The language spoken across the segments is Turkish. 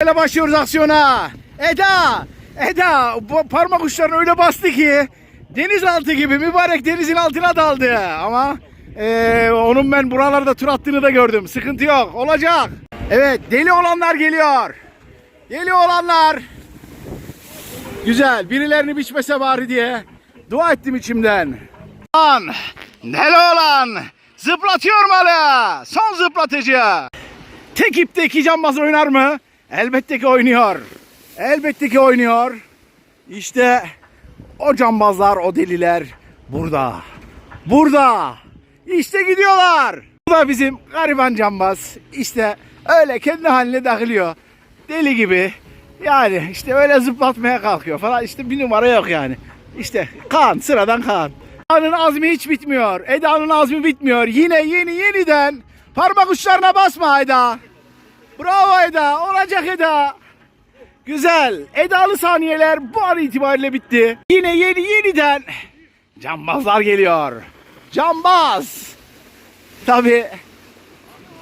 Böyle başlıyoruz aksiyona. Eda, Eda bu parmak uçlarını öyle bastı ki denizaltı gibi mübarek denizin altına daldı. Ama eee, onun ben buralarda tur attığını da gördüm. Sıkıntı yok. Olacak. Evet deli olanlar geliyor. Deli olanlar. Güzel. Birilerini biçmese bari diye dua ettim içimden. Lan deli olan zıplatıyor malı. Son zıplatıcı. Tek ipte iki cambaz oynar mı? Elbette ki oynuyor. Elbette ki oynuyor. İşte o cambazlar, o deliler burada. Burada. İşte gidiyorlar. Bu da bizim gariban cambaz. İşte öyle kendi haline takılıyor. Deli gibi. Yani işte öyle zıplatmaya kalkıyor falan. İşte bir numara yok yani. İşte Kaan, sıradan Kaan. Eda'nın azmi hiç bitmiyor. Eda'nın azmi bitmiyor. Yine yeni yeniden parmak uçlarına basma Eda. Bravo Eda. Olacak Eda. Güzel. Edalı saniyeler bu an itibariyle bitti. Yine yeni yeniden cambazlar geliyor. Cambaz. Tabi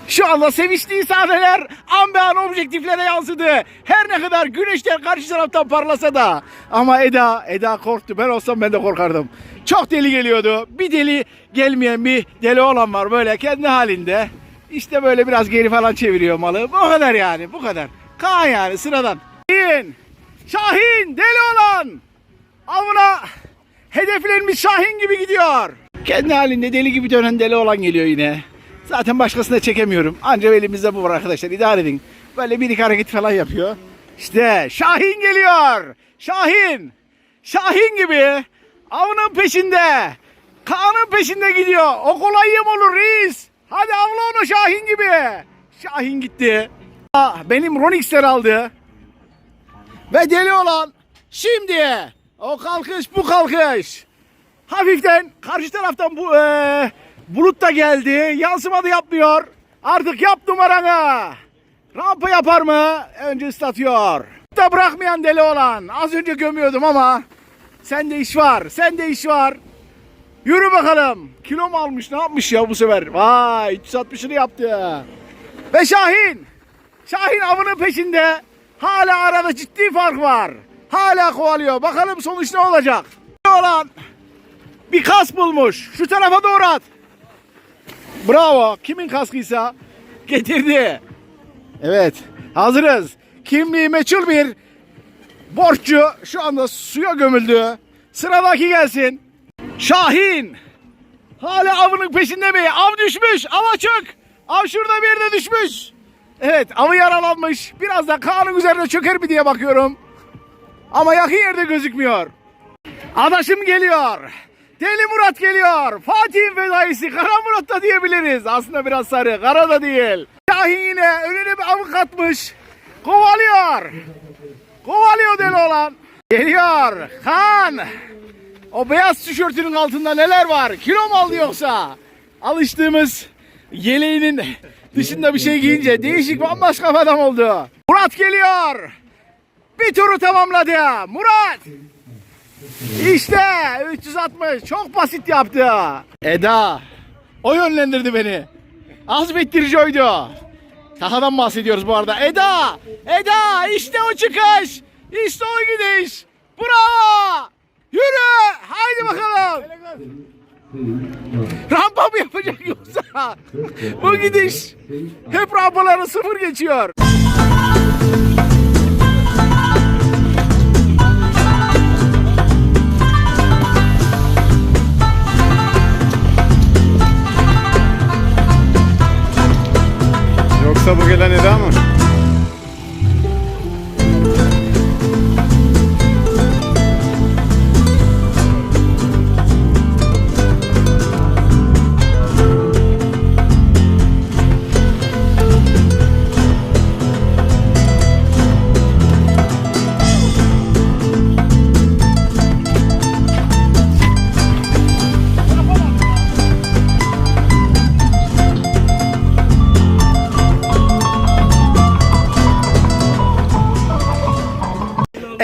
şu anda sevinçli sahneler an be an objektiflere yansıdı. Her ne kadar güneşler karşı taraftan parlasa da. Ama Eda, Eda korktu. Ben olsam ben de korkardım. Çok deli geliyordu. Bir deli gelmeyen bir deli olan var böyle kendi halinde. İşte böyle biraz geri falan çeviriyor malı. Bu kadar yani bu kadar. Kaan yani sıradan. Şahin, Şahin deli olan. Avına hedeflenmiş Şahin gibi gidiyor. Kendi halinde deli gibi dönen deli olan geliyor yine. Zaten başkasını da çekemiyorum. Ancak elimizde bu var arkadaşlar. İdare edin. Böyle bir iki hareket falan yapıyor. İşte Şahin geliyor. Şahin. Şahin gibi avının peşinde. Kaan'ın peşinde gidiyor. O kolay yem olur reis. Hadi avla onu Şahin gibi. Şahin gitti. Benim Ronix'ler aldı. Ve deli olan şimdi o kalkış bu kalkış. Hafiften karşı taraftan bu eee, bulut da geldi. Yansıma da yapmıyor. Artık yap numaranı. Rampa yapar mı? Önce ıslatıyor. Da bırakmayan deli olan. Az önce gömüyordum ama sende iş var. Sende iş var. Yürü bakalım. Kilo mu almış? Ne yapmış ya bu sefer? Vay 360'ını yaptı. Ve Şahin. Şahin avının peşinde. Hala arada ciddi fark var. Hala kovalıyor. Bakalım sonuç ne olacak? Ne olan bir kas bulmuş. Şu tarafa doğru at. Bravo. Kimin kaskıysa getirdi. Evet. Hazırız. Kimliği meçhul bir borççu şu anda suya gömüldü. Sıradaki gelsin. Şahin. Hala avının peşinde mi? Av düşmüş. Av açık. Av şurada bir yerde düşmüş. Evet avı yaralanmış. Biraz da Kaan'ın üzerine çöker mi diye bakıyorum. Ama yakın yerde gözükmüyor. Adaşım geliyor. Deli Murat geliyor. Fatih'in fedaisi Kara Murat da diyebiliriz. Aslında biraz sarı. Kara da değil. Şahin yine önüne bir avı katmış. Kovalıyor. Kovalıyor deli olan. Geliyor. Kan. O beyaz tişörtünün altında neler var? Kilo mu aldı yoksa? Alıştığımız yeleğinin dışında bir şey giyince değişik bambaşka bir adam oldu. Murat geliyor. Bir turu tamamladı. Murat. İşte 360 çok basit yaptı. Eda o yönlendirdi beni. Azmettirici oydu. Tahadan bahsediyoruz bu arada. Eda! Eda! işte o çıkış! İşte o gidiş! Bravo! Yürü! Haydi bakalım! Rampa mı yapacak yoksa? bu gidiş hep rampaları sıfır geçiyor. Yoksa bu gelen Eda mı?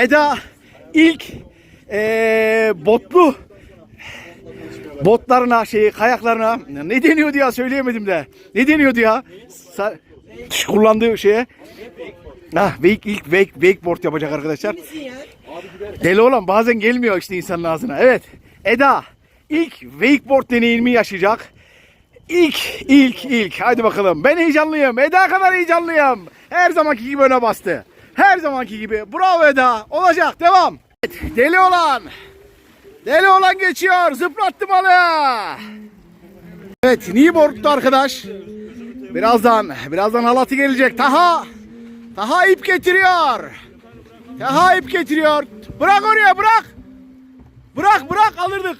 Eda ilk eee, botlu botlarına şeyi kayaklarına ne deniyordu ya söyleyemedim de. Ne deniyordu ya? Kullandığı şeye. Ah, wake, ilk wake, wakeboard yapacak arkadaşlar. Deli olan bazen gelmiyor işte insanın ağzına. Evet. Eda ilk wakeboard deneyimi yaşayacak. İlk, ilk, ilk. Hadi bakalım. Ben heyecanlıyım. Eda kadar heyecanlıyım. Her zamanki gibi öne bastı. Her zamanki gibi. Bravo Eda. Olacak. Devam. Evet, deli olan. Deli olan geçiyor. Zıplattı malı. Evet. Kneeboard'da arkadaş. Birazdan, birazdan halatı gelecek. Taha. Taha ip getiriyor. Taha ip getiriyor. Bırak oraya bırak. Bırak bırak alırdık.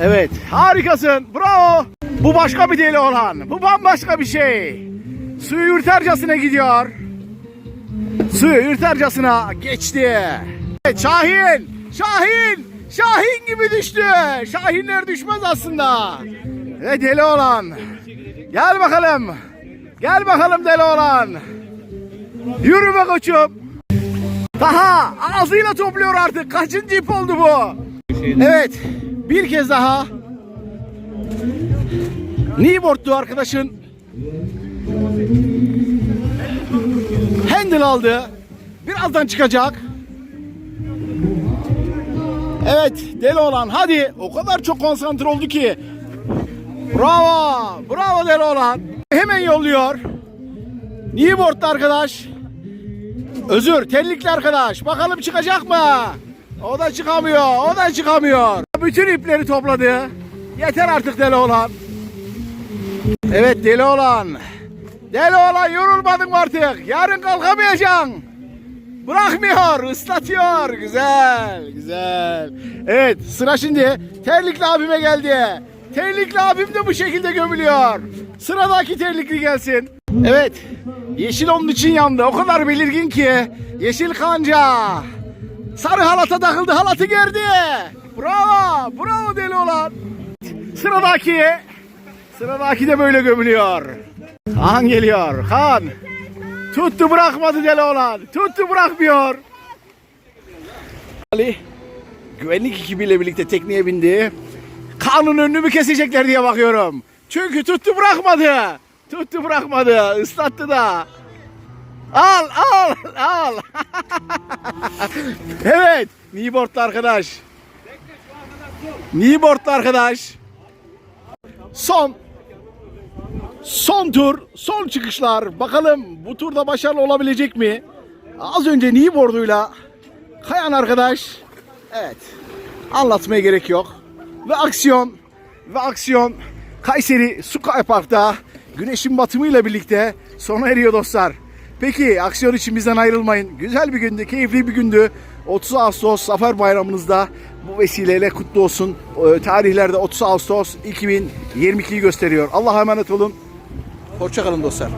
Evet harikasın bravo. Bu başka bir deli olan. Bu bambaşka bir şey. Suyu yürtercasına gidiyor. Suyu yürtercasına geçti. Evet, Şahin. Şahin. Şahin gibi düştü. Şahinler düşmez aslında. Ve deli olan. Gel bakalım. Gel bakalım deli olan. Yürü be koçum. Daha ağzıyla topluyor artık. Kaçıncı ip oldu bu? Evet. Bir kez daha. Kneeboard'du arkadaşın. Handle aldı. Birazdan çıkacak. Evet deli olan hadi o kadar çok konsantre oldu ki. Bravo. Bravo deli olan. Hemen yolluyor. Kneeboard'da arkadaş. Özür tellikli arkadaş. Bakalım çıkacak mı? O da çıkamıyor. O da çıkamıyor. Bütün ipleri topladı. Yeter artık deli olan. Evet deli olan. Deli olan yorulmadın mı artık? Yarın kalkamayacaksın. Bırakmıyor, ıslatıyor. Güzel, güzel. Evet, sıra şimdi terlikli abime geldi. Terlikli abim de bu şekilde gömülüyor. Sıradaki terlikli gelsin. Evet, yeşil onun için yandı. O kadar belirgin ki. Yeşil kanca. Sarı halata takıldı, halatı gerdi. Bravo, bravo deli olan. Sıradaki, sıradaki de böyle gömülüyor. Kaan geliyor, Kaan. Tuttu bırakmadı deli olan. Tuttu bırakmıyor. Ali güvenlik ekibiyle birlikte tekneye bindi. Kaan'ın önünü mü kesecekler diye bakıyorum. Çünkü tuttu bırakmadı. Tuttu bırakmadı. Islattı da. Al al al. evet. Kneeboard'lu arkadaş. Kneeboard'lu arkadaş. Son Son tur, son çıkışlar. Bakalım bu turda başarılı olabilecek mi? Az önce kneeboard'uyla kayan arkadaş. Evet. Anlatmaya gerek yok. Ve aksiyon ve aksiyon Kayseri Sky Park'ta güneşin batımıyla birlikte sona eriyor dostlar. Peki aksiyon için bizden ayrılmayın. Güzel bir gündü, keyifli bir gündü. 30 Ağustos Zafer Bayramınızda bu vesileyle kutlu olsun. Ee, Tarihlerde 30 Ağustos 2022'yi gösteriyor. Allah'a emanet olun. Hoşçakalın dostlar.